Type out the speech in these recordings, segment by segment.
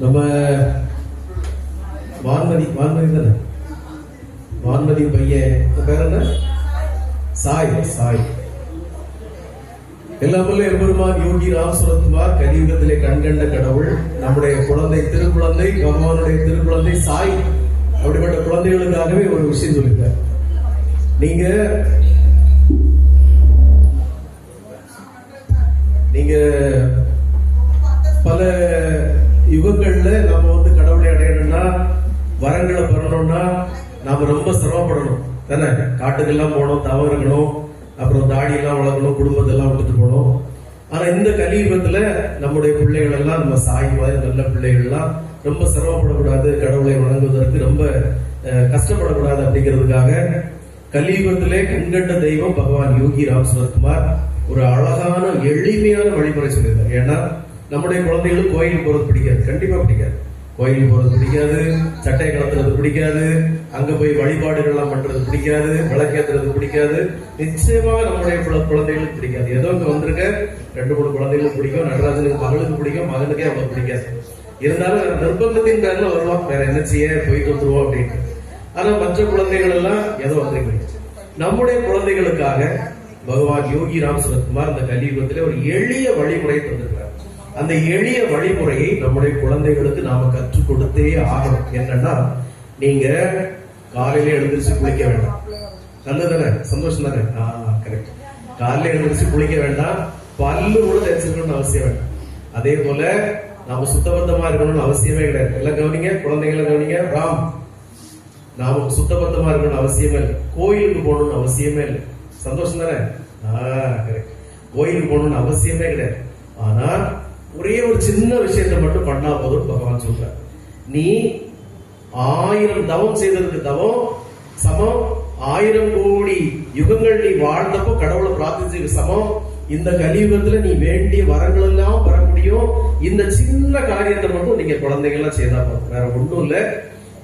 நம்ம வான்மதி வான்மதி தானே? வான்மதி பையன் பேர் என்ன? சாய் சாய். எல்லாமல்ல எம்பெருமான் யோகி ராம் சுரத்குமார் கலியுகத்திலே கண்கண்ட கடவுள் நம்முடைய குழந்தை திருக்குழந்தை பகவானுடைய திருக்குழந்தை சாய். அப்படிப்பட்ட குழந்தைகளுக்காகவே ஒரு விஷயம் சொல்லிட்டார் நீங்க நீங்க பல இவங்கள நம்ம வந்து கடவுளை அடையணும்னா வரங்களை பெறணும்னா நாம ரொம்ப சிரமப்படணும். தானே? காட்டுக்கெல்லாம் போகணும் தவம் இருக்கணும் அப்புறம் தாடி எல்லாம் வளர்க்கணும் குடும்பத்தெல்லாம் விட்டுட்டு போகணும். ஆனா இந்த கலியுகத்துல நம்முடைய பிள்ளைகள் எல்லாம் நம்ம சாய் மாதிரி நல்ல பிள்ளைகள் எல்லாம் ரொம்ப சிரமப்படக்கூடாது கடவுளை வணங்குவதற்கு ரொம்ப கஷ்டப்படக்கூடாது அப்படிங்கிறதுக்காக கலியுகத்திலே கண்கண்ட தெய்வம் பகவான் யோகி ராம் சுவர்குமார் ஒரு அழகான எளிமையான வழிமுறை சொல்லியிருக்காரு. ஏன்னா நம்முடைய குழந்தைகளுக்கு கோயில் போறது பிடிக்காது. கண்டிப்பா பிடிக்காது. கோயில் போறது பிடிக்காது சட்டை கலத்துறது பிடிக்காது அங்க போய் வழிபாடுகள்லாம் பண்றது பிடிக்காது விளக்கேத்துறது பிடிக்காது. நிச்சயமாக நம்முடைய குழந்தைகளுக்கு பிடிக்காது. ஏதோ இங்க வந்திருக்க ரெண்டு மூணு குழந்தைகளுக்கு பிடிக்கும் நடராஜனுக்கு மகளுக்கு பிடிக்கும் மகனுக்கே அவ்வளவு பிடிக்காது. இருந்தாலும் நிர்பந்தத்தின் பேர்ல வருவான் வேற என்ன செய்ய? போயிட்டு வந்துருவோம் அப்படின்னு ஆனா மற்ற குழந்தைகள் எல்லாம் ஏதோ வந்திருக்கீங்க நம்முடைய குழந்தைகளுக்காக பகவான் யோகி ராம் சுரத்குமார் இந்த கலியுகத்திலே ஒரு எளிய வழிமுறை தந்திருக்கிறார். அந்த எளிய வழிமுறையை நம்முடைய குழந்தைகளுக்கு நாம கற்றுக் கொடுத்தே ஆகணும். என்னன்னா நீங்க காலையில எழுந்திரிச்சு குளிக்க வேண்டாம். நல்லதானே சந்தோஷம் தானே கரெக்ட் காலையில எழுந்திரிச்சு குளிக்க வேண்டாம். பல்லு கூட தேய்ச்சிருக்கணும்னு அவசியம் வேண்டாம். அதே போல நாம சுத்தபத்தமா இருக்கணும்னு அவசியமே கிடையாது. எல்லாம் கவனிங்க குழந்தைகளை கவனிங்க. ராம் நாம சுத்தபத்தமா இருக்கணும்னு அவசியமே இல்லை. கோயிலுக்கு போகணும்னு அவசியமே இல்லை. சந்தோஷம் தானே கரெக்ட் கோயிலுக்கு போகணும்னு அவசியமே கிடையாது. ஆனா ஒரே ஒரு சின்ன விஷயத்தை மட்டும் பண்ணா போதும் பகவான் சொல்ற நீ ஆயிரம் தவம் செய்ததுக்கு தவம் சமம். ஆயிரம் கோடி யுகங்கள் நீ வாழ்ந்தப்போ கடவுளை பிரார்த்திச்சதுக்கு சமம். இந்த கலியுகத்துல நீ வேண்டிய வரங்கள் எல்லாம் பெற முடியும். இந்த சின்ன காரியத்தை மட்டும் நீங்க குழந்தைகள்லாம் செய்தா போதும். வேற ஒண்ணும் இல்ல.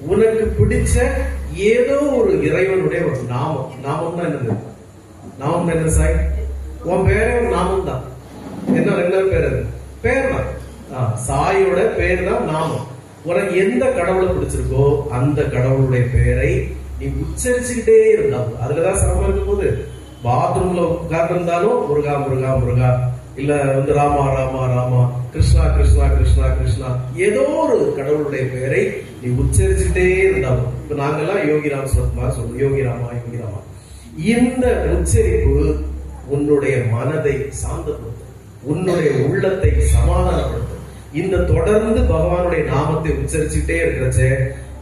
உனக்கு பிடிச்ச ஏதோ ஒரு இறைவனுடைய ஒரு நாமம். நாமம் தான் என்னது? நாமம் என்ன சாய்? உன் பேரே ஒரு நாமம் தான் என்ன என்ன பேர் அது? பேர் தான் சாயோட பேர் தான் நாமம். உனக்கு எந்த கடவுளை பிடிச்சிருக்கோ அந்த கடவுளுடைய பெயரை நீ உச்சரிச்சுக்கிட்டே இருந்தா அதுலதான் சிரமம் இருக்கும் போது பாத்ரூம்ல உட்கார்ந்துருந்தாலும் முருகா முருகா முருகா இல்ல வந்து ராமா ராமா ராமா கிருஷ்ணா கிருஷ்ணா கிருஷ்ணா கிருஷ்ணா ஏதோ ஒரு கடவுளுடைய பெயரை நீ உச்சரிச்சுட்டே இருந்தாலும் இப்ப நாங்கெல்லாம் யோகி ராம் சுரத்குமார் சொல்லுவோம் யோகி ராமா யோகி ராமா. இந்த உச்சரிப்பு உன்னுடைய மனதை சாந்தப்படுத்தும். உன்னுடைய உள்ளத்தை சமாதானப்படுத்தும் இந்த தொடர்ந்து பகவானுடைய நாமத்தை உச்சரிச்சுட்டே இருக்கிறச்ச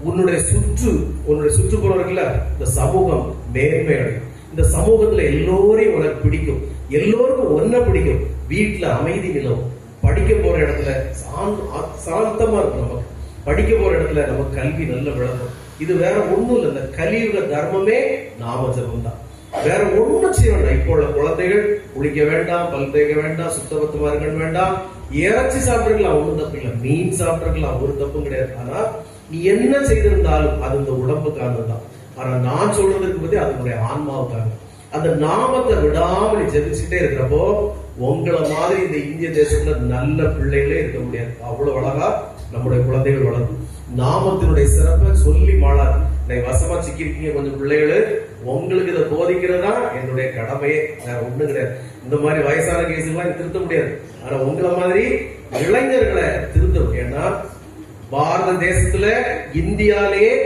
உன்னுடைய சுற்று உன்னுடைய சுற்றுப்புறம் இருக்குல்ல இந்த சமூகம் மேன்மை அடையும். இந்த சமூகத்துல எல்லோரையும் உனக்கு பிடிக்கும். எல்லோருக்கும் ஒன்ன பிடிக்கும். வீட்டுல அமைதி நிலவும். படிக்க போற இடத்துல சாந்தமா இருக்கும் நமக்கு. படிக்க போற இடத்துல நமக்கு கல்வி நல்ல விளங்கும் இது வேற ஒண்ணும் இல்லை. இந்த கலியுக தர்மமே நாம ஜபம் தான் வேற ஒண்ணும் செய்ய வேண்டாம். இப்போ உள்ள குழந்தைகள் குளிக்க வேண்டாம் பல் தேய்க்க வேண்டாம் சுத்தபத்தமா வேண்டாம். இறைச்சி சாப்பிட்டுருக்கலாம் ஒரு தப்பு இல்ல. மீன் சாப்பிட்டுருக்கலாம் ஒரு தப்பும் கிடையாது. ஆனா நீ என்ன செய்திருந்தாலும் அது இந்த உடம்புக்கானது தான் ஆனா நான் சொல்றதுக்கு பத்தி அதனுடைய ஆன்மாவுக்காக அந்த நாமத்தை விடாம நீ ஜெபிச்சுட்டே இருக்கிறப்போ உங்களை மாதிரி இந்த இந்திய தேசத்துல நல்ல பிள்ளைகளே இருக்க முடியாது. அவ்வளவு அழகா நம்முடைய குழந்தைகள் வளரும் நாமத்தினுடைய சிறப்பை சொல்லி மாளாது. இன்னைக்கு வசமா சிக்கிருக்கீங்க கொஞ்சம் பிள்ளைகளு. உங்களுக்கு இதை போதிக்கிறதா? என்னுடைய கடமையே. வேற ஒண்ணும் கிடையாது. இந்த மாதிரி வயசான கேஸுலாம் திருத்த முடியாது. ஆனா உங்களை மாதிரி இளைஞர்களை திருத்தணும். ஏன்னா பாரத தேசத்துல இந்தியாலே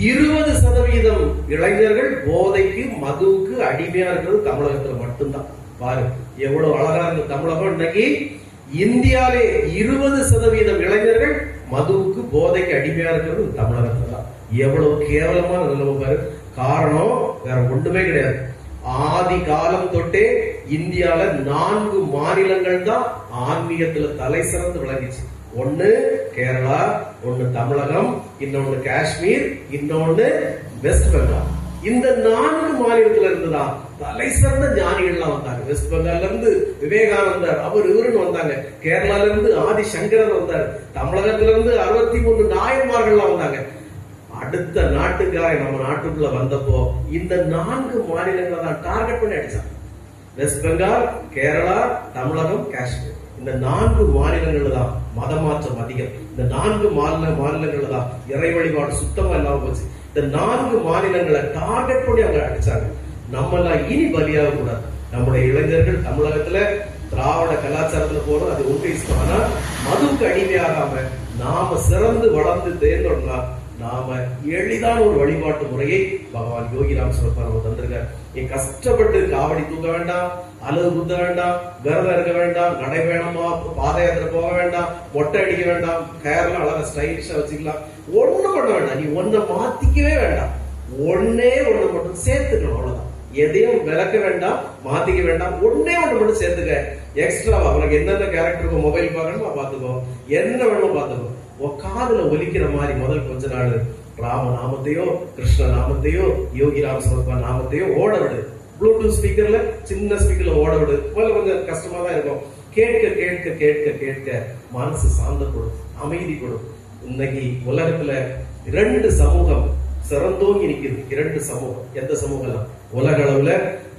இருபது சதவீதம் இளைஞர்கள் போதைக்கு மதுவுக்கு அடிமையா இருக்கிறது தமிழகத்துல மட்டும்தான். பாரு எவ்வளவு அழகா இருந்த தமிழகம். இன்னைக்கு இந்தியாலே இருபது சதவீதம் இளைஞர்கள் மதுவுக்கு போதைக்கு அடிமையா இருக்கிறது தமிழகத்துல தான். எவ்வளவு கேவலமான நிலைமை பாரு. காரணம் வேற ஒண்ணுமே கிடையாது. ஆதி காலம் தொட்டே இந்தியால நான்கு மாநிலங்கள் தான் ஆன்மீகத்துல தலை சிறந்து விளங்கிச்சு. ஒண்ணு கேரளா ஒண்ணு தமிழகம் இன்னொன்னு காஷ்மீர் இன்னொன்னு வெஸ்ட் பெங்கால். இந்த நான்கு மாநிலத்துல இருந்துதான் தலை சிறந்த ஞானிகள்லாம் வந்தாங்க. வெஸ்ட் பெங்கால்ல இருந்து விவேகானந்தர் அவர் இவருன்னு வந்தாங்க. கேரளால இருந்து ஆதி சங்கரர் வந்தார். தமிழகத்துல இருந்து அறுபத்தி மூணு நாயன்மார்கள்லாம் வந்தாங்க. அடுத்த நாட்டுக்காரன் நம்ம நாட்டுக்குள்ள வந்தப்போ இந்த நான்கு மாநிலங்களை தான் டார்கெட் பண்ணி அடிச்சாங்க வெஸ்ட் பெங்கால் கேரளா தமிழகம் காஷ்மீர். இந்த நான்கு மாநிலங்கள்ல தான் மதமாற்றம் அதிகம். இந்த நான்கு மாநில மாநிலங்கள்ல தான் இறை வழிபாடு சுத்தமா இல்லாம போச்சு. இந்த நான்கு மாநிலங்களை டார்கெட் பண்ணி அவங்க அடிச்சாங்க. நம்ம எல்லாம் இனி பலியாக கூடாது. நம்முடைய இளைஞர்கள் தமிழகத்துல திராவிட கலாச்சாரத்துல போறோம் அது ஒன்று ஆனா மதுவுக்கு அடிமையாகாம நாம சிறந்து வளர்ந்து தேர்ந்தோம்னா நாம எளிதான ஒரு வழிபாட்டு முறையை பகவான் யோகிராம் சிவப்பா நம்ம தந்திருக்கார். நீ கஷ்டப்பட்டு காவடி தூக்க வேண்டாம் அலகு குத்த வேண்டாம் விரதம் இருக்க வேண்டாம் நடை வேணுமா பாத யாத்திரை போக வேண்டாம் மொட்டை அடிக்க வேண்டாம் கேரளா அழகா ஸ்டைலிஷா வச்சுக்கலாம். ஒண்ணும் பண்ண வேண்டாம். நீ ஒன்ன மாத்திக்கவே வேண்டாம். ஒன்னே ஒன்று மட்டும் சேர்த்துக்கணும் அவ்வளவுதான். எதையும் விளக்க வேண்டாம் மாத்திக்க வேண்டாம். ஒன்னே ஒன்று மட்டும் சேர்த்துக்க. எக்ஸ்ட்ராவா உனக்கு என்னென்ன கேரக்டருக்கும் மொபைல் பார்க்கணுமோ பார்த்துக்கோ. என்ன வேணுமோ பார்த்துக்கோ. உக்காதுல ஒலிக்கிற மாதிரி முதல் கொஞ்ச நாள் ராம நாமத்தையோ கிருஷ்ண நாமத்தையோ யோகி ராம் சமர்ப்பா நாமத்தையோ ஓட விடு. ப்ளூடூத் ஸ்பீக்கர்ல சின்ன ஸ்பீக்கர்ல ஓட விடு. முதல்ல கொஞ்சம் கஷ்டமா தான் இருக்கும். கேட்க கேட்க கேட்க கேட்க மனசு சாந்தப்படும் அமைதி கொடும் இன்னைக்கு உலகத்துல இரண்டு சமூகம் சிறந்தோங்கி நிற்கிறது. இரண்டு சமூகம். எந்த சமூகம் உலக அளவுல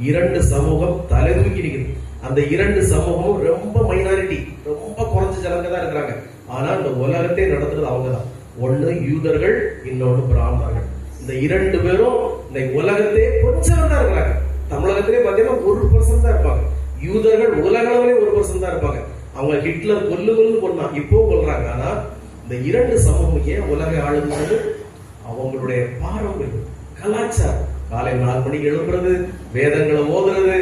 இரண்டு சமூகம் தலைதூக்கி நிற்கிறது. அந்த இரண்டு சமூகமும் ரொம்ப மைனாரிட்டி ரொம்ப குறைஞ்ச ஜனங்க தான் இருக்கிறாங்க. ஆனா இந்த உலகத்தை நடத்துறது அவங்க தான் ஒண்ணு யூதர்கள் இன்னொன்னு பிராமணர்கள். இந்த இரண்டு பேரும் இந்த உலகத்தையே கொஞ்சம் தான் இருக்கிறாங்க. தமிழகத்திலே பாத்தீங்கன்னா ஒரு பர்சன்ட் தான் இருப்பாங்க. யூதர்கள் உலக ஒரு பர்சன்ட் தான் இருப்பாங்க. அவங்க ஹிட்லர் கொல்லு கொல்லு கொன்னா இப்போ கொல்றாங்க. ஆனா இந்த இரண்டு சமூகம் ஏன் உலகை ஆளுகிறது அவங்களுடைய பாரம்பரியம் கலாச்சாரம். காலை நாலு மணிக்கு எழுப்புறது வேதங்களை ஓதுறது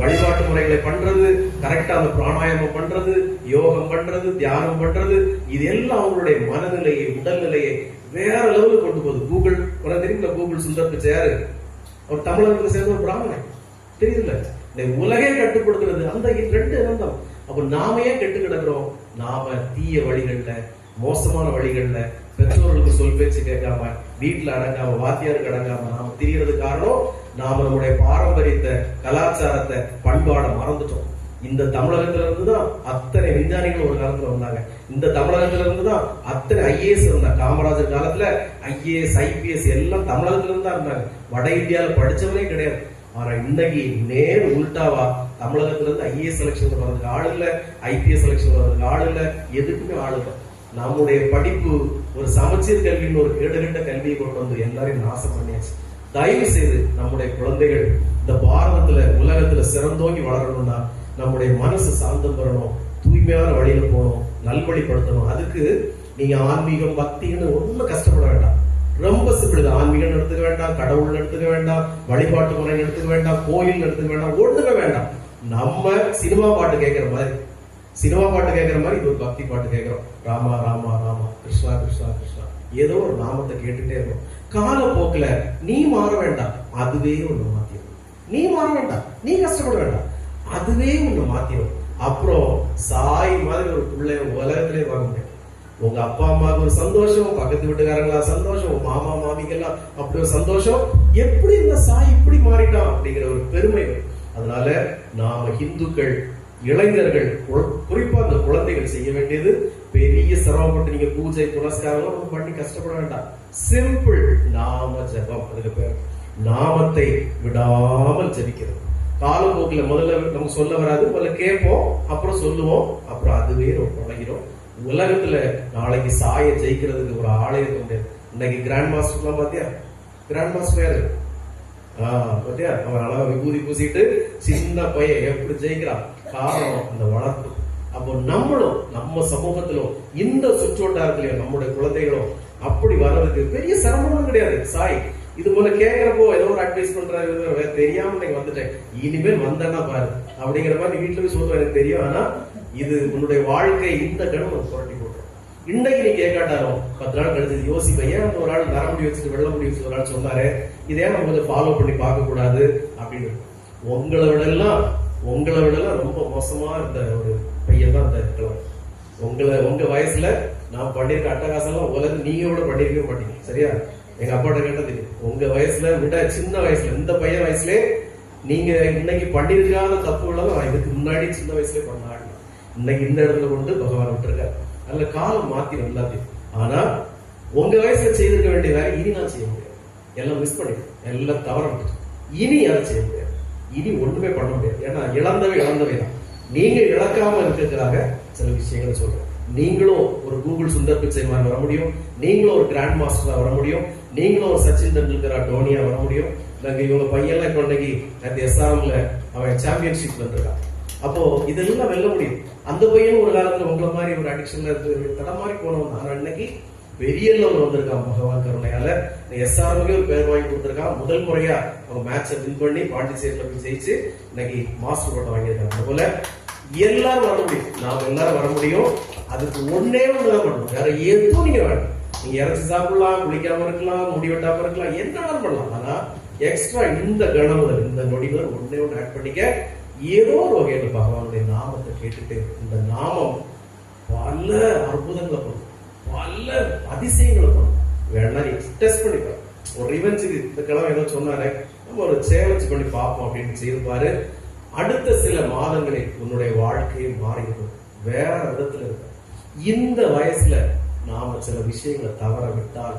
வழிபாட்டு முறைகளை பண்றது கரெக்டா அந்த பிராணாயாமம் பண்றது யோகம் பண்றது தியானம் பண்றது இது எல்லாம் அவங்களுடைய மனநிலையை உடல்நிலையை வேற லெவலுக்கு கொண்டு போகுது. கூகுள் உனக்கு தெரியுங்களா கூகுள் சுந்தர் பிச்சையாரு அவர் தமிழகத்துல சேர்ந்த ஒரு பிராமணன். தெரியுதுல்ல? இந்த உலகே கட்டுப்படுத்துறது அந்த ரெண்டு இனம் தான். அப்ப நாம ஏன் கெட்டு கிடக்குறோம்? நாம தீய வழிகள்ல மோசமான வழிகள்ல பெற்றோர்களுக்கு சொல் பேச்சு கேட்காம வீட்டுல அடங்காம வாத்தியாருக்கு அடங்காம நாம தெரியறது காரணம் நாம நம்முடைய பாரம்பரியத்தை கலாச்சாரத்தை பண்பாடை மறந்துட்டோம். இந்த தமிழகத்துல இருந்து தான் அத்தனை விஞ்ஞானிகள் ஒரு காலத்துல வந்தாங்க. இந்த தமிழகத்துல இருந்து தான் அத்தனை ஐஏஎஸ் இருந்தாங்க காமராஜர் காலத்துல ஐஏஎஸ் ஐபிஎஸ் எல்லாம் தமிழகத்துல இருந்து தான் இருந்தாங்க. வட இந்தியாவில படிச்சவனே கிடையாது. ஆனா இன்னைக்கு நேர் உல்டாவா தமிழகத்துல இருந்து ஐஏஎஸ் செலக்ஷன் வர்றதுக்கு ஆள் இல்ல ஐபிஎஸ் செலக்ஷன் வர்றதுக்கு ஆள் இல்ல எதுக்குமே ஆள் நம்முடைய படிப்பு ஒரு சமச்சீர் கல்வின்னு ஒரு கேடுகட்ட கல்வியை கொண்டு வந்து எல்லாரையும் நாசம் பண்ணியாச்சு. தயவு செய்து நம்முடைய குழந்தைகள் இந்த பாரதத்துல உலகத்துல சிறந்தோங்கி வளரணும்னா நம்முடைய மனசு சாந்தம் பெறணும் தூய்மையான வழியில போகணும் நல்வழிப்படுத்தணும். அதுக்கு நீங்க ஆன்மீகம் பக்தின்னு ஒண்ணும் கஷ்டப்பட வேண்டாம். ரொம்ப சிம்பிள் இது. ஆன்மீகம் எடுத்துக்க வேண்டாம் கடவுள் எடுத்துக்க வேண்டாம் வழிபாட்டு முறை எடுத்துக்க வேண்டாம் கோயில் எடுத்துக்க வேண்டாம் ஒண்ணுமே வேண்டாம். நம்ம சினிமா பாட்டு கேட்கிற மாதிரி சினிமா பாட்டு கேட்கிற மாதிரி இது ஒரு பக்தி பாட்டு கேட்கிறோம் ராமா ராமா ராமா கிருஷ்ணா கிருஷ்ணா கிருஷ்ணா. ஏதோ ஒரு நாமத்தை கேட்டுட்டே இருக்கும். காலப்போக்குல நீ மாற வேண்டாம் அதுவே ஒன்று மாத்திரும். நீ மாற வேண்டாம் நீ கஷ்டப்பட வேண்டாம் அதுவே ஒன்று மாத்திரும். அப்புறம் சாய் மாதிரி ஒரு பிள்ளை உலகத்திலே வாங்க முடியும் உங்க அப்பா அம்மாவுக்கு ஒரு சந்தோஷம் பக்கத்து வீட்டுக்காரங்களா சந்தோஷம் மாமா மாமிக்கெல்லாம் அப்படி ஒரு சந்தோஷம். எப்படி இந்த சாய் இப்படி மாறிட்டான் அப்படிங்கிற ஒரு பெருமை அதனால நாம இந்துக்கள் இளைஞர்கள் குறிப்பா அந்த குழந்தைகள் செய்ய வேண்டியது பெரிய சிரமப்பட்டு நீங்க பூஜை புனஸ்காரம் ஒண்ணும் பண்ணி கஷ்டப்பட வேண்டாம். சிம்பிள் நாம ஜபம் அதுக்கு பேர். நாமத்தை விடாமல் ஜபிக்கிறது காலப்போக்குல முதல்ல நமக்கு சொல்ல வராது முதல்ல கேட்போம் அப்புறம் சொல்லுவோம் அப்புறம் அதுவே ரொம்ப பழகிறோம் உலகத்துல நாளைக்கு சாய ஜெயிக்கிறதுக்கு ஒரு ஆலயம் உண்டு. இன்னைக்கு கிராண்ட் மாஸ்டர்லாம் பாத்தியா? கிராண்ட் மாஸ்டர் யாரு? ஆஹ் பாத்தியா? அவன் அழகா விபூதி பூசிட்டு சின்ன பையன் எப்படி ஜெயிக்கிறான்? காரணம் அந்த வளர்ப்பு. அப்போ நம்மளும் நம்ம சமூகத்திலும் இந்த சுற்றுவட்டாரத்திலையும் நம்முடைய குழந்தைகளும் அப்படி வர்றதுக்கு பெரிய சிரமமும் கிடையாது. சாய் இது போல கேட்கிறப்போ ஏதோ ஒரு அட்வைஸ் பண்றாரு தெரியாம நீங்க வந்துட்டேன். இனிமேல் வந்தேன்னா பாரு. அப்படிங்கிற மாதிரி வீட்டுல போய் சொல்லுவேன் எனக்கு தெரியும். ஆனா இது உன்னுடைய வாழ்க்கை இந்த கணம் புரட்டி போட்டுரும். இன்னைக்கு நீ கேட்காட்டாலும் பத்து நாள் கழிச்சு யோசிப்பேன் ஏன் அந்த ஒரு ஆள் நரம்பு வச்சுட்டு வெள்ள முடி வச்சுட்டு ஒரு ஆள் சொன்னாரு? இதே நம்ம கொஞ்சம் ஃபாலோ பண்ணி பார்க்க கூடாது அப்படின்னு. உங்களை விட எல்லாம் உங்களை விடலாம் ரொம்ப மோசமா இருந்த ஒரு பையன் தான் இந்த கிழவன் உங்களை உங்க வயசுல நான் பண்ணிருக்க அட்டகாசம்லாம் உலகம் நீங்க கூட பண்ணிருக்கவே மாட்டீங்க. சரியா? எங்க அப்பாட்ட கேட்டா தெரியும். உங்க வயசுல விட சின்ன வயசுல இந்த பையன் வயசுலயே நீங்க இன்னைக்கு பண்ணிருக்காத தப்புகளும் நான் இதுக்கு முன்னாடி சின்ன வயசுலயே பண்ணாங்க இன்னைக்கு இந்த இடத்துல கொண்டு பகவான் விட்டுருக்காரு. அதுல காலம் மாத்தி எல்லாத்தையும் ஆனா உங்க வயசுல செய்திருக்க வேண்டிய வேலை இனி நான் செய்ய முடியாது. எல்லாம் மிஸ் பண்ணிட்டேன். எல்லாம் தவற இனி அதை செய்ய முடியாது. இனி ஒன்றுமே பண்ண முடியாது. ஏன்னா இழந்தவை இழந்தவை தான் நீங்க இழக்காம இருக்கிறதுக்காக சில விஷயங்களை சொல்றேன் நீங்களும் ஒரு கூகுள் சுந்தர் பிச்சை மாதிரி வர முடியும். நீங்களும் ஒரு கிராண்ட் மாஸ்டரா வர முடியும். நீங்களும் ஒரு சச்சின் டெண்டுல்கரா டோனியா வர முடியும். நாங்க இவங்க பையன்லாம் இப்போ இன்னைக்கு நேற்று எஸ்ஆர்எம்ல அவன் சாம்பியன்ஷிப் வந்திருக்கான் அப்போ இதெல்லாம் வெல்ல முடியும். அந்த பையன் ஒரு காலத்துல உங்களை மாதிரி ஒரு அடிக்ஷன்ல இருந்து தடமாறி போனவன் ஆனா இன்னைக்கு பெரிய லெவல் வந்திருக்கான் பகவான் கருணையால. எஸ்ஆர்எம்கே ஒரு பேர் வாங்கி கொடுத்துருக்கான் முதல் முறையா அவங்க மேட்சை வின் பண்ணி பாண்டிச்சேரியில போய் ஜெயிச்சு இன்னைக்கு மாஸ்டர் பட்டம் வாங்கியிருக்காங்க. அதுபோல எல்லாரும் வர முடியும். நாம எல்லாரும் வர முடியும். அதுக்கு ஒன்னே ஒண்ணுதான் பண்ணணும். வேற எதுவும் நீங்க வேணும். நீங்க இறச்சி சாப்பிடலாம் குளிக்காம இருக்கலாம் முடி வெட்டாம இருக்கலாம் என்ன பண்ணலாம். ஆனா எக்ஸ்ட்ரா இந்த கணவர் இந்த நொடிவர் ஒன்னே ஒன்று ஆட் பண்ணிக்க ஏதோ ஒரு வகையில் பகவானுடைய நாமத்தை கேட்டுட்டு இந்த நாமம் பல அற்புதங்களை பண்ணும். பல அதிசயங்களை பண்ணுவோம் வேணா நீ டெஸ்ட் பண்ணி பாரு ஒரு ரிவெஞ்சுக்கு இந்த கிழமை ஏதோ சொன்னாரு நம்ம ஒரு சேலஞ்ச் பண்ணி பார்ப்போம் அப்படின்னு செய்திருப்பாரு அடுத்த சில மாதங்களில் உன்னுடைய வாழ்க்கையை மாறிடும் வேற விதத்துல இருக்க இந்த வயசுல நாம சில விஷயங்களை தவற விட்டால்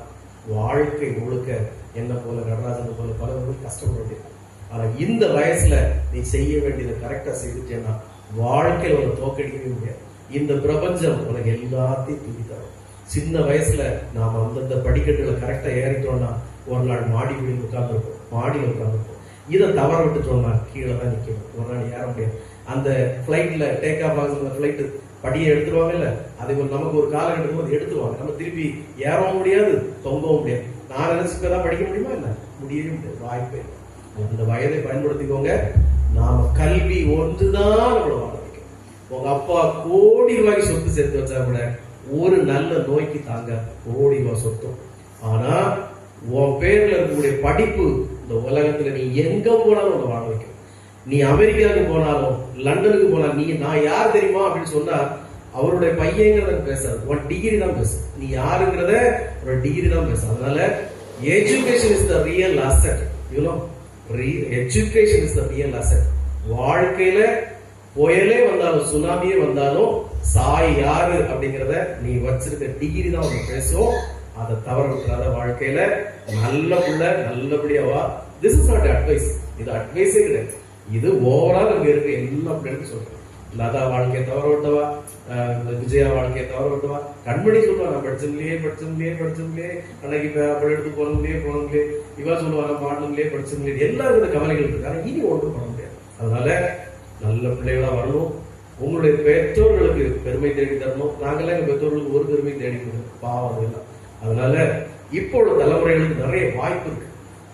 வாழ்க்கை முழுக்க என்ன போல நடராஜன் போல பலவர்கள் கஷ்டப்பட வேண்டியது ஆனா இந்த வயசுல நீ செய்ய வேண்டியதை கரெக்டா செய்துட்டேன்னா வாழ்க்கையில ஒரு தோக்கடிக்கவே முடியாது இந்த பிரபஞ்சம் உனக்கு எல்லாத்தையும் தூக்கி தரும் சின்ன வயசுல நாம அந்தந்த படிக்கட்டுகளை கரெக்டா ஏறிட்டோம்னா ஒரு நாள் மாடி வீடு உட்காந்துருப்போம் மாடியில் உட்காந்துருப்போம் இதை தவற விட்டுட்டோம்னா கீழே தான் நிற்கணும் ஒரு நாள் ஏற முடியாது. அந்த ஃப்ளைட்ல டேக் ஆஃப் ஆகுது ஃப்ளைட்டு படியை எடுத்துருவாங்கல்ல அதே போல் நமக்கு ஒரு காலகட்டம் போது எடுத்துருவாங்க. நம்ம திருப்பி ஏறவும் முடியாது தொங்கவும் முடியாது. நான் நினைச்சுட்டு தான் படிக்க முடியுமா என்ன? முடியவே முடியாது. வாய்ப்பே அந்த வயதை பயன்படுத்திக்கோங்க. நாம கல்வி ஒன்றுதான் நம்மளை வாழ வைக்கும் உங்க அப்பா கோடி ரூபாய்க்கு சொத்து சேர்த்து வச்சா கூட ஒரு நல்ல நோய்க்கு தாங்க கோடி சொத்தம். ஆனா உன் பேர்ல இருக்கக்கூடிய படிப்பு இந்த உலகத்துல நீ எங்க போனாலும் உன்னை வாழ வைக்கும். நீ அமெரிக்காவுக்கு போனாலும் லண்டனுக்கு போனாலும் நீ நான் யார் தெரியுமா அப்படின்னு சொன்னா அவருடைய பையங்கிறத பேசாது. உன் டிகிரி தான் பேசு. நீ யாருங்கிறத ஒரு டிகிரி தான் பேசு. அதனால education is the real asset you know education is the real asset வாழ்க்கையில புயலே வந்தாலும் சுனாமியே வந்தாலும் சாய் யாரு அப்படிங்கறத நீ வச்சிருக்க டிகிரி தான் உனக்கு பேசும். அதை தவற விட்டுறாத வாழ்க்கையில. நல்ல புள்ள நல்லபடியாவா திஸ் இஸ் நாட் அட்வைஸ் இது அட்வைஸே கிடையாது. இது ஓவரால் இங்க இருக்க எல்லா பிள்ளைகளுக்கும் சொல்றேன் லதா வாழ்க்கையை தவற விட்டவா இந்த விஜயா வாழ்க்கையை தவற விட்டவா கண்மணி சொல்லுவா நான் படிச்சதுலயே படிச்சதுலயே படிச்சதுலயே அன்னைக்கு அப்படி எடுத்து போனதுலயே போனதுலயே இவா சொல்லுவா நான் பாடணுங்களே படிச்சதுலயே எல்லாரும் இந்த கவலைகள் இருக்கு. ஆனா இனி ஒன்றும் பண்ண முடியாது. அதனால நல்ல பிள்ளைகளா வரணும். உங்களுடைய பெற்றோர்களுக்கு பெருமை தேடி தரணும். நாங்களே எங்க பெற்றோர்களுக்கு ஒரு பெருமை தேடி பாவம் அதெல்லாம். அதனால இப்போ உள்ள தலைமுறைகளுக்கு நிறைய வாய்ப்பு இருக்கு.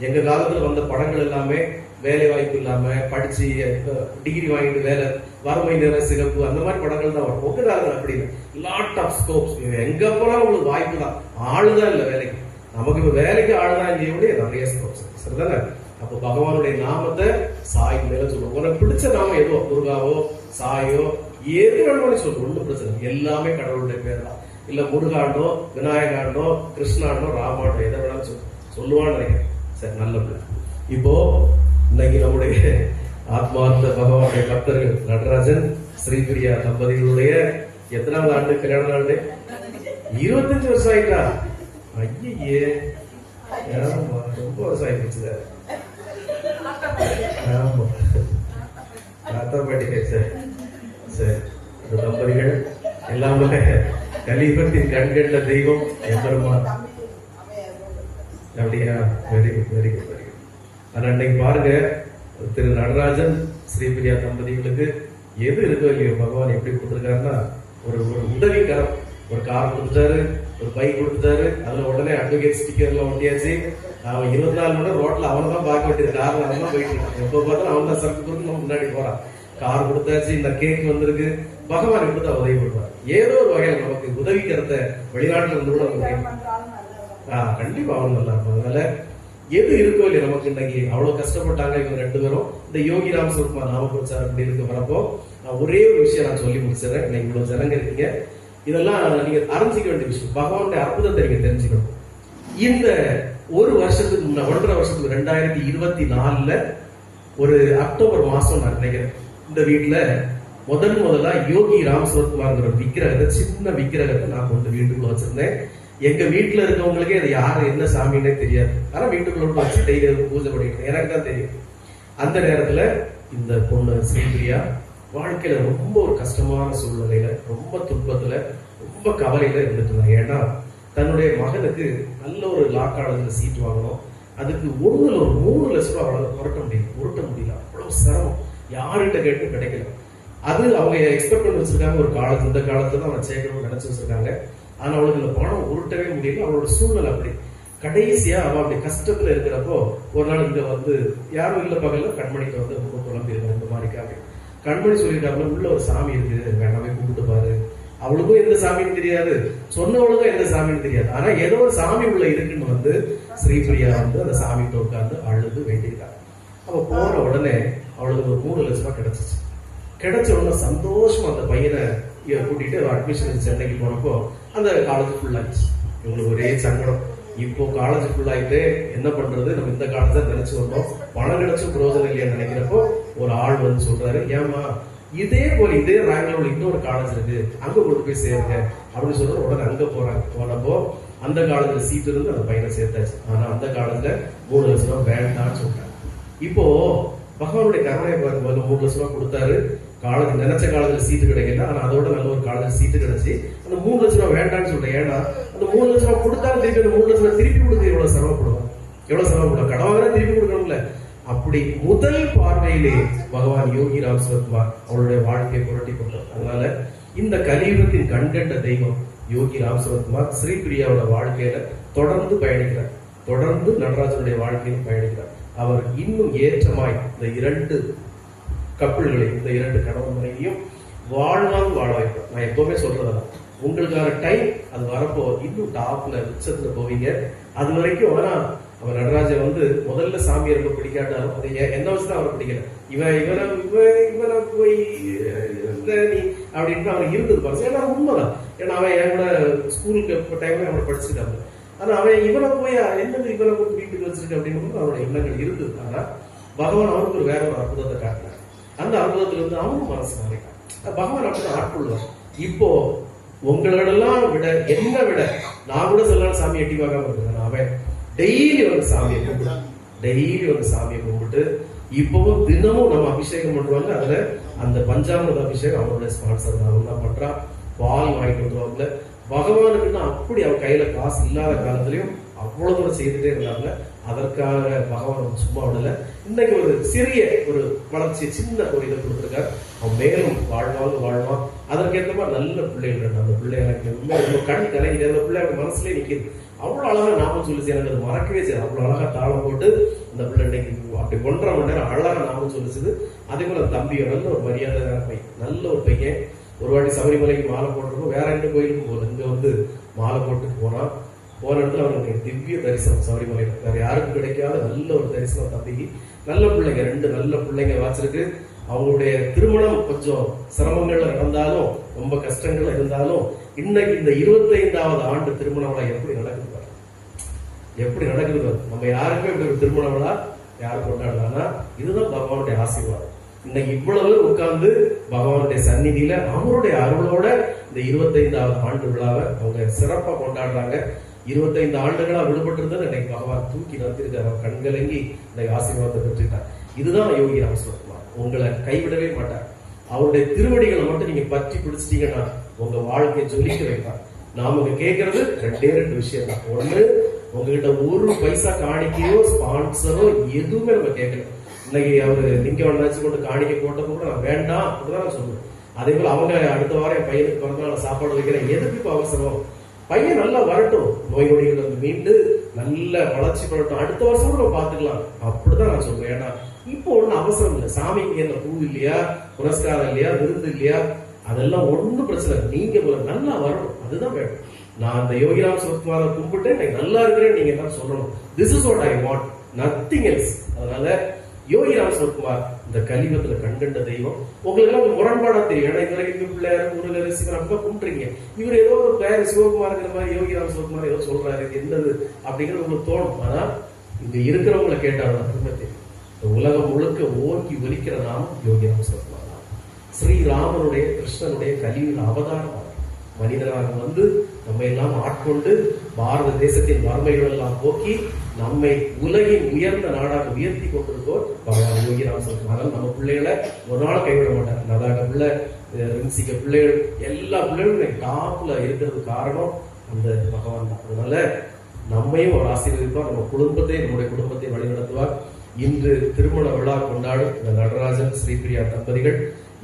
எங்க காலத்துல வந்த படங்கள் எல்லாமே வேலை வாய்ப்பு இல்லாம படிச்சு டிகிரி வாங்கிட்டு வேலை வறுமை நிற சிறப்பு அந்த மாதிரி படங்கள் தான் வரும். உங்க காலத்துல அப்படி லாட் ஆஃப் ஸ்கோப்ஸ் எங்க போனாலும் உங்களுக்கு வாய்ப்பு தான். ஆளுதான் இல்லை வேலைக்கு. நமக்கு இப்ப வேலைக்கு ஆளுதான் இல்லையோட நிறைய ஸ்கோப்ஸ் சரிதானே? அப்போ பகவானுடைய நாமத்தை சாய் மேல சொல்லுவோம். உனக்கு பிடிச்ச நாம எதுவோ? முருகாவோ சாயோ எது வேணும்னு சொல்லு ஒன்றும் பிரச்சனை எல்லாமே கடவுளுடைய பேர் தான் இல்ல முருகாண்டோ விநாயகாண்டோ கிருஷ்ணாண்டோ ராமாண்டோ எதை வேணாலும் சொல்லு. சொல்லுவான்னு நினைக்கிறேன். சரி நல்ல பிள்ளை. இப்போ இன்னைக்கு நம்முடைய ஆத்மார்த்த பகவானுடைய பக்தர்கள் நடராஜன் ஸ்ரீபிரியா தம்பதிகளுடைய எத்தனாவது ஆண்டு கல்யாண ஆண்டு இருபத்தஞ்சு வருஷம் ஆயிட்டா? ஐயே ரொம்ப வருஷம் ஆயிடுச்சு ஆமா. தாத்தா பாட்டி சரி தம்பதிகள் எல்லாமே கலிபத்தின் கண்கண்ட தெய்வம் எம்பெருமான். அப்படியா? Very good very good very good ஆனா இன்னைக்கு பாருங்க திரு நடராஜன் ஸ்ரீபிரியா தம்பதிகளுக்கு எது இருக்கோ இல்லையோ பகவான் எப்படி கொடுத்துருக்காருன்னா ஒரு ஒரு உதவிக்கரம் ஒரு கார் கொடுத்துட்டாரு ஒரு பைக் கொடுத்துட்டாரு அதுல உடனே அட்வொகேட் ஸ்டிக்கர்ல ஒட்டியாச்சு. அவன் இருபத்தி நாலு மணி நேரம் ரோட்ல அவன் தான் பார்க்க வேண்டியது. கார்ல அவன் தான் போயிட்டு இருக்கான். எப்போ பார்த்தாலும் அவன் தான் சரக்கு நம்ம முன்னாடி போறான். கார் கொடுத்தாச்சு இந்த கேக் வந்திருக்கு. பகவான் எப்படி தான் உதவி பண்ணுவார் ஏதோ ஒரு வகையில் நமக்கு உதவிக்கிறத வெளிநாட்டுல இருந்து கூட ஆஹ் கண்டிப்பா அவங்க நல்லா இருக்கும் அதனால எது இருக்கோ இல்லையா நமக்கு இன்னைக்கு? அவ்வளவு கஷ்டப்பட்டாங்க இவங்க ரெண்டு பேரும். இந்த யோகி ராம் சுகுமார் நாம பிரச்சாரம் அப்படி இருக்க வரப்போ நான் ஒரே ஒரு விஷயம் நான் சொல்லி முடிச்சிடறேன். இன்னைக்கு இவ்வளவு ஜனங்க இருக்கீங்க இதெல்லாம் நீங்க அறிஞ்சிக்க வேண்டிய விஷயம். பகவானுடைய அற்புதத்தை நீங்க தெரிஞ்சுக்கணும். இந்த ஒரு வருஷத்துக்கு முன்ன ஒன்றரை வருஷத்துக்கு ரெண்டாயிரத்தி இருபத்தி நாலுல ஒரு அக்டோபர் மாசம் நான் நினைக்கிறேன். இந்த வீட்டுல முதல் முதலா யோகி ராம் விக்கிரகத்தை சின்ன விக்கிரகத்தை நான் கொண்டு வீட்டுக்குள்ள வச்சிருந்தேன். எங்க வீட்டுல இருக்கவங்களுக்கே அது யாரு என்ன சாமின்னே தெரியாது. ஆனா வீட்டுக்குள்ள வச்சு டெய்லி பூஜை பண்ணிட்டு எனக்கு தான் தெரியும். அந்த நேரத்துல இந்த பொண்ணு ஸ்ரீபிரியா வாழ்க்கையில ரொம்ப ஒரு கஷ்டமான சூழ்நிலையில ரொம்ப துன்பத்துல ரொம்ப கவலையில இருந்துட்டு ஏன்னா தன்னுடைய மகனுக்கு நல்ல ஒரு லா காலேஜ்ல சீட் வாங்கணும் அதுக்கு ஒண்ணுல ஒரு மூணு லட்சம் ரூபாய் அவ்வளவு புரட்ட முடியல. உருட்ட முடியல. அவ்வளவு சிரமம். யாருகிட்ட கேட்டும் கிடைக்கல. அது அவங்க எக்ஸ்பெக்ட் பண்ணி வச்சிருக்காங்க ஒரு காலத்து இந்த காலத்துல அவன் சேர்க்கணும்னு நினைச்சு வச்சிருக்காங்க. ஆனா அவளுக்கு இந்த பணம் உருட்டவே முடியல. அவளோட சூழ்நிலை அப்படி. கடைசியா அவ அப்படி கஷ்டத்துல இருக்கிறப்போ ஒரு நாள் இங்க வந்து யாரும் இல்ல பகல கண்மணிக்கு வந்து ரொம்ப குழம்பி இருக்காங்க இந்த மாதிரிக்காக கண்மணி சொல்லியிருக்காங்க உள்ள ஒரு சாமி இருக்கு வேணாமே கும்பிட்டு பாரு. அவளுக்கும் எந்த சாமின்னு தெரியாது. சொன்னவளுக்கும் எந்த சாமின்னு தெரியாது. ஆனா ஏதோ ஒரு சாமி உள்ள இருக்குன்னு வந்து ஸ்ரீபிரியா வந்து அந்த சாமிகிட்ட உட்கார்ந்து அழுது வேண்டியிருக்காங்க அவ போன உடனே அவளுக்கு ஒரு மூணு லட்ச ரூபாய் கிடைச்சிச்சு. கிடைச்ச உடனே சந்தோஷமா அந்த பையனை கூட்டிட்டு அட்மிஷன் சென்னைக்கு போனப்போ அந்த காலேஜ் ஃபுல் ஆயிடுச்சு. இவங்களுக்கு ஒரே சங்கடம். இப்போ காலேஜ் ஃபுல் என்ன பண்றது? நம்ம இந்த காலேஜ் தான் நினைச்சு வந்தோம். பணம் கிடைச்சும் பிரயோஜனம் இல்லையா நினைக்கிறப்போ ஒரு ஆள் வந்து சொல்றாரு ஏமா இதே போல இதே ரேங்க்ல உள்ள இன்னொரு காலேஜ் இருக்கு. அங்க கொண்டு போய் சேருங்க அப்படின்னு சொல்ற உடனே அங்க போறாங்க. போனப்போ அந்த காலேஜ்ல சீட் இருந்து அந்த பையனை சேர்த்தாச்சு. ஆனா அந்த காலேஜ்ல மூணு லட்சம் ரூபாய் வேண்டாம்னு சொல்றாங்க இப்போ பகவானுடைய கருணையை பார்க்கும்போது மூணு லட்சம் ரூபாய் கொடுத்தாரு. காலேஜ் நினைச்ச காலத்துல சீட்டு கிடைக்கல. ஆனா அதோட நல்ல ஒரு காலேஜ் சீட்டு கிடைச்சி அந்த மூணு லட்சம் ரூபாய் வேண்டாம்னு சொல்றேன் ஏன்னா அந்த மூணு லட்சம் ரூபாய் கொடுத்தாலும் திருப்பி அந்த மூணு லட்சம் ரூபாய் திருப்பி கொடுத்து எவ்வளவு சிரமப்படுவோம் எவ்வளவு சிரமப்படும் கடன் திருப்பி கொடுக்கணும்ல. அப்படி முதல் பார்வையிலே பகவான் யோகி ராம் சிவகுமார் அவருடைய வாழ்க்கையை புரட்டி கொண்டார் அதனால இந்த கலியுகத்தின் கண்கண்ட தெய்வம் யோகி ராம் சிவகுமார் ஸ்ரீபிரியாவோட வாழ்க்கையில தொடர்ந்து பயணிக்கிறார். தொடர்ந்து நடராஜனுடைய வாழ்க்கையில் பயணிக்கிறார். அவர் இன்னும் ஏற்றமாய் இந்த இரண்டு கப்பல்களை இந்த இரண்டு கணவன் மனைவியும் வாழ்வாங்க வாழ வைப்பார். நான் எப்பவுமே சொல்றதான் உங்களுக்கான டைம் அது வரப்போ இன்னும் டாப்ல உச்சத்துல போவீங்க. அது வரைக்கும் ஆனா அவர் நடராஜன் வந்து முதல்ல சாமி ரொம்ப பிடிக்காட்டாலும் அது எ- என்ன வச்சுதான் அவரை பிடிக்கல. இவன் இவனை இவன் இவனை போய் நீ அப்படின்னு அவர் இருந்தது பாருங்க. ஏன்னா உண்மைதான். ஏன்னா அவன் என் கூட ஸ்கூலுக்கு டைம்ல அவனை படிச்சுட்டாங்க. ஆனால் அவன் இவனை போய் என்னது இவனை போய் வீட்டுக்கு வச்சிருக்க அப்படின்னு அவனோட எண்ணங்கள் இருந்தது. பகவான் அவனுக்கு ஒரு வேற ஒரு அற்புதத்தை காட்டினார். அந்த அற்புதத்துல இருந்து அவனும் மனசு மாறிட்டான் பகவான் அப்படிதான் ஆட்கொள்வார். இப்போ உங்களோடலாம் விட என்ன விட நான் கூட சில நாள் சாமி எட்டி பார்க்காம இருந்தேன். அவன். டெய்லி வந்து சாமியை கும்பிட்டு டெய்லி வந்து சாமியை கும்பிட்டு இப்பவும் தினமும் நம்ம அபிஷேகம் பண்றாங்க அதுல அந்த பஞ்சாமிரத அபிஷேகம் அவனோட ஸ்பான்சர் தான் அவன் தான் பண்றான் பால் வாங்கிட்டு வந்துருவாங்க பகவானுக்குன்னா அப்படி அவன் கையில காசு இல்லாத காலத்திலயும் அவ்வளவு தூரம் செய்துட்டே இருந்தாங்க. அதற்காக பகவான் சும்மா விடல. இன்னைக்கு ஒரு சிறிய ஒரு வளர்ச்சி சின்ன ஒரு இதை கொடுத்துருக்காரு. அவன் மேலும் வாழ்வாங்க வாழ்வான். அதற்கேற்ற மாதிரி நல்ல பிள்ளைகள் அந்த பிள்ளை எனக்கு ரொம்ப கண் கலங்கி அந்த பிள்ளை அவங்க மனசுலயே நிக்குது. அவ்வளவு அழகா நாமம் சொல்லி எனக்கு அது மறக்கவே செய்யாது அவ்வளவு அழகா தாளம் போட்டு அந்த பிள்ளை இன்னைக்கு அப்படி ஒன்றரை மணி நேரம் அழகா நாமம் சொல்லுச்சுது அதே போல தம்பியை நல்ல ஒரு மரியாதை பையன் நல்ல ஒரு பையன். ஒரு வாட்டி சபரிமலைக்கு மாலை போட்டிருக்கோம். வேற எந்த கோயிலுக்கு போகல இங்க வந்து மாலை போட்டுட்டு போனான். போன இடத்துல அவனுக்கு திவ்ய தரிசனம் சபரிமலையில. வேற யாருக்கும் கிடைக்காத நல்ல ஒரு தரிசனம் தம்பிக்கு. நல்ல பிள்ளைங்க ரெண்டு நல்ல பிள்ளைங்க வாச்சிருக்கு அவங்களுடைய திருமணம் கொஞ்சம் சிரமங்கள்ல நடந்தாலும் ரொம்ப கஷ்டங்கள் இருந்தாலும் இன்னைக்கு இந்த இருபத்தைந்தாவது ஆண்டு திருமண விழா எப்படி நடக்குது எப்படி நடக்குது நம்ம யாருக்குமே இப்படி ஒரு திருமண விழா யாரும் கொண்டாடலாம்னா இதுதான் பகவானுடைய ஆசீர்வாதம். இன்னைக்கு இவ்வளவு உட்கார்ந்து பகவானுடைய சந்நிதியில அவருடைய அருளோட இந்த இருபத்தைந்தாவது ஆண்டு விழாவை அவங்க சிறப்பா கொண்டாடுறாங்க. இருபத்தைந்து ஆண்டுகளா விடுபட்டிருந்தது இன்னைக்கு பகவான் தூக்கி நடத்திருக்காரு அவர் கண்கலங்கி இன்னைக்கு ஆசீர்வாதத்தை பெற்றுட்டார். இதுதான் யோகி ராமசுவரகுமார் உங்களை கைவிடவே மாட்டார். அவருடைய திருவடிகளை மட்டும் நீங்க பற்றி பிடிச்சிட்டீங்கன்னா உங்க வாழ்க்கையை சொல்லிக்க வைப்பார். நாம இங்க கேட்கறது ரெண்டே ரெண்டு விஷயம் தான் ஒண்ணு உங்ககிட்ட ஒரு பைசா காணிக்கையோ ஸ்பான்சரோ எதுவுமே நம்ம கேட்கல இன்னைக்கு அவர் லிங்க வந்தாச்சு கொண்டு காணிக்க போட்டது கூட நான் வேண்டாம் அப்படிதான் நான் சொல்லுவேன். அதே போல அவங்க அடுத்த வாரம் என் பையனுக்கு பிறந்த நாள் சாப்பாடு வைக்கிறேன். எதுக்கு இப்போ அவசரம்? பையன் நல்லா வரட்டும். நோய் நொடிகள் வந்து மீண்டு நல்ல வளர்ச்சி பண்ணட்டும் அடுத்த வருஷம் கூட பார்த்துக்கலாம். பாத்துக்கலாம் அப்படிதான் நான் சொல்றேன் ஏன்னா இப்போ ஒன்றும் அவசரம் இல்லை. சாமிக்கு என்ன பூ இல்லையா? புரஸ்காரம் இல்லையா? விருந்து இல்லையா? அதெல்லாம் ஒன்றும் பிரச்சனை இல்லை. நீங்க நல்லா வரணும். அதுதான் வேணும். நான் அந்த யோகிராம் சிவகுமாரை கும்பிட்டு எனக்கு நல்லா இருக்கிறேன் நீங்க தான் சொல்லணும். This is what I want nothing else அதனால யோகி சிவகுமார் இந்த கலியுகத்துல கண்கண்ட தெய்வம். உங்களுக்கு ஒரு முரண்பாடா தெரியும். ஏன்னா இந்த வரைக்கும் பிள்ளையார் முருகர் சிவன் அப்ப கும்பிட்டுறீங்க இவர் ஏதோ ஒரு பேர் சிவகுமார்ங்கிற மாதிரி யோகிராம் சிவகுமார் ஏதோ சொல்றாரு. இது என்னது அப்படிங்கிறது உங்களுக்கு தோணும். ஆனா இங்க இருக்கிறவங்களை கேட்டாலும் திரும்ப தெரியும். இந்த உலகம் முழுக்க ஓங்கி ஒலிக்கிற நாமம் யோகி சிவகுமார் தான். ஸ்ரீராமனுடைய கிருஷ்ணனுடைய கலியுக அவதாரம் மனிதனாக மனிதராக வந்து நம்மை எல்லாம் ஆட்கொண்டு பாரத தேசத்தின் வறுமைகள் எல்லாம் போக்கி நம்மை உலகின் உயர்ந்த நாடாக உயர்த்தி கொண்டிருக்கோர் பகவான் யோகிராம் சொல்றாங்க அதனால நம்ம பிள்ளைகளை ஒரு நாள் கைவிட மாட்டார். நதாக பிள்ளை ரிம்சிக்க பிள்ளைகள் எல்லா பிள்ளைகளும் டாப்ல இருக்கிறது காரணம் அந்த பகவான் தான். அதனால நம்மையும் ஒரு ஆசீர்வதிப்பார். நம்ம குடும்பத்தை நம்முடைய குடும்பத்தை வழிநடத்துவார். இன்று திருமண விழா கொண்டாடும் இந்த நடராஜன் ஸ்ரீபிரியா தம்பதிகள்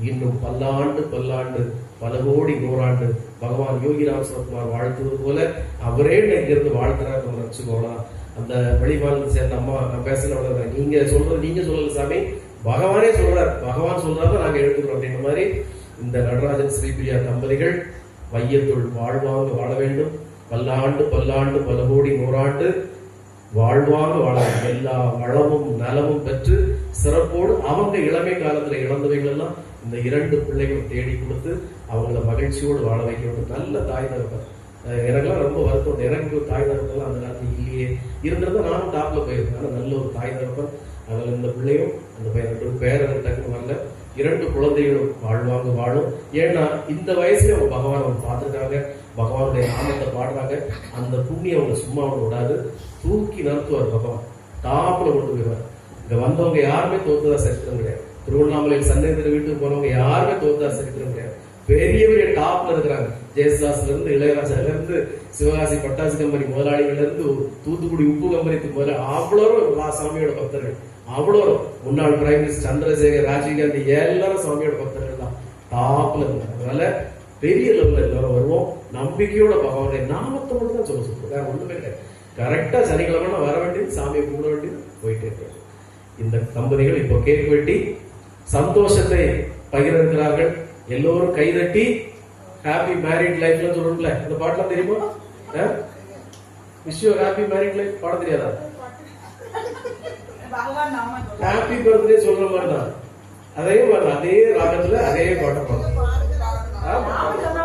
இன்னும் பல்லாண்டு பல்லாண்டு பல கோடி நூறாண்டு பகவான் யோகி சிவகுமார் வாழ்த்துவது போல அவரே இங்கிருந்து வாழ்த்துறாரு நம்ம அந்த வெளிமாநிலத்தை சேர்ந்த அம்மா நான் பேசினவங்க நீங்க சொல்றது நீங்க சொல்லல சாமி. பகவானே சொல்றார். பகவான் சொல்றாரு நாங்க எடுத்துக்கிறோம் அப்படின்ற மாதிரி இந்த நடராஜன் ஸ்ரீபிரியா தம்பதிகள் மையத்துள் வாழ்வாங்க வாழ வேண்டும். பல்லாண்டு பல்லாண்டு பல கோடி நூறாண்டு வாழ்வாங்க வாழ எல்லா வளமும் நலமும் பெற்று சிறப்போடு அவங்க இளமை காலத்துல இழந்தவைகள் எல்லாம் இந்த இரண்டு பிள்ளைகளும் தேடி கொடுத்து அவங்கள மகிழ்ச்சியோடு வாழ வைக்க வேண்டும் நல்ல தாய் தகப்பன். அஹ் எனக்கெல்லாம் ரொம்ப வருத்தம். எனக்கு தாய் தகப்பெல்லாம் அந்த காலத்தில் இல்லையே. இருந்திருந்தா நானும் டாப்ல போயிருந்தேன் நல்ல ஒரு தாய் தகப்பன். அதில் இந்த பிள்ளையும் அந்த பையன் பேரன் டக்குன்னு வரல. இரண்டு குழந்தைகளும் வாழ்வாங்க வாழும். ஏன்னா இந்த வயசுல அவங்க பகவான் அவங்க பார்த்துருக்காங்க. பகவானுடைய நாமத்தை பாடுறாங்க. அந்த புண்ணியம் அவங்க சும்மா அவங்க விடாது. தூக்கி நடத்துவார் பகவான். டாப்ல கொண்டு போயிடுவார். இங்க வந்தவங்க யாருமே தோத்துதான் சரித்திரம் கிடையாது. திருவண்ணாமலையில் சந்தேகத்தில் வீட்டுக்கு போனவங்க யாருமே தோத்துதா இருக்கிற முடியாது பெரிய பெரிய டாப்ல இருக்கிறாங்க. ஜெயசுதாஸ்ல இருந்து இளையராஜால இருந்து சிவகாசி பட்டாசு கம்பெனி முதலாளிகள்ல இருந்து தூத்துக்குடி உப்பு கம்பெனிக்கு முதல்ல அவ்வளோ சாமியோட பக்தர்கள். அவ்வளோ முன்னாள் பிரைம் மினிஸ்டர் சந்திரசேகர் ராஜீவ்காந்தி எல்லாரும் சாமியோட பக்தர்கள் தான். டாப்ல இருந்தாங்க. அதனால பெரிய லெவல்ல எல்லாரும் வருவோம். நம்பிக்கையோட பகவானுடைய நாமத்தை மட்டும் தான் சொல்ல சொல்றோம் வேற ஒண்ணுமே இல்லை கரெக்டா சனிக்கிழமை வர வேண்டியது சாமியை கும்பிட வேண்டியது போயிட்டே இருக்காரு இந்த தம்பதிகள் இப்போ கேக் வெட்டி சந்தோஷத்தை பகிர்ந்திருக்கிறார்கள். எல்லோரும் கைதட்டி ஹாப்பி மேரிட் லைஃப்ல சொல்லணும்ல இந்த பாட்டுலாம் தெரியுமா? விஷயம் ஹாப்பி மேரிட் லைஃப் பாட தெரியாதா? ஹாப்பி பர்த்டே சொல்ற மாதிரி தான் அதே மாதிரி அதே ராகத்துல அதே பாட்டை பாடும் ஆமா. நாம சொன்னா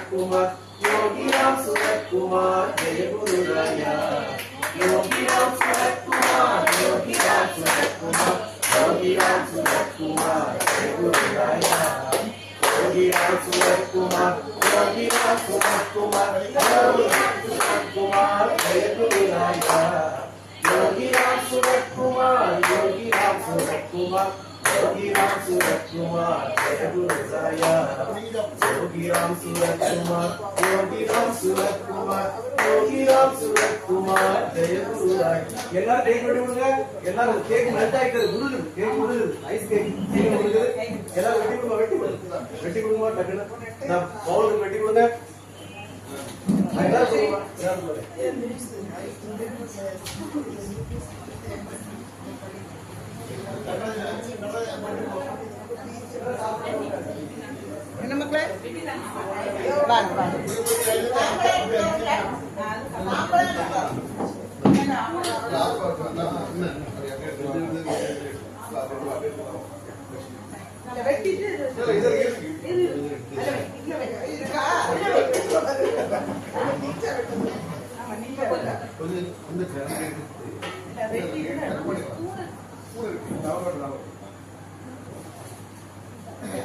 Sudkumar, Yogi Ram Sudkumar, Jai Guru Raya. Yogi Ram Sudkumar, Yogi Ram Sudkumar, Yogi Ram Sudkumar, Jai Guru Raya. Yogi Ram Sudkumar, Yogi Ram Sudkumar, Yogi Ram Sudkumar, Jai Guru Raya. Yogi Ram Sudkumar, Yogi Ram Sudkumar. Jogiram Surat Kumar, Jaya Guru Jaya. Jogiram Surat Kumar, Jogiram Surat Kumar, Jogiram Surat Kumar, Jaya Guru Jaya. எல்லாரும் take பண்ணி விடுங்க எல்லாரும் cake melt ஆயிட்டு உருளு cake உருளு ice cake cake உருளு எல்லாரும் வெட்டி கொடுங்க வெட்டி கொடுங்க வெட்டி கொடுங்க டக்குனு நான் பவுலுக்கு வெட்டி கொடுங்க எல்லாரும் சொல்லுங்க எல்லாரும் சொல்லுங்க என்ன மக்களே வாங்க வாங்க இதை வெட்டிட்டு இது-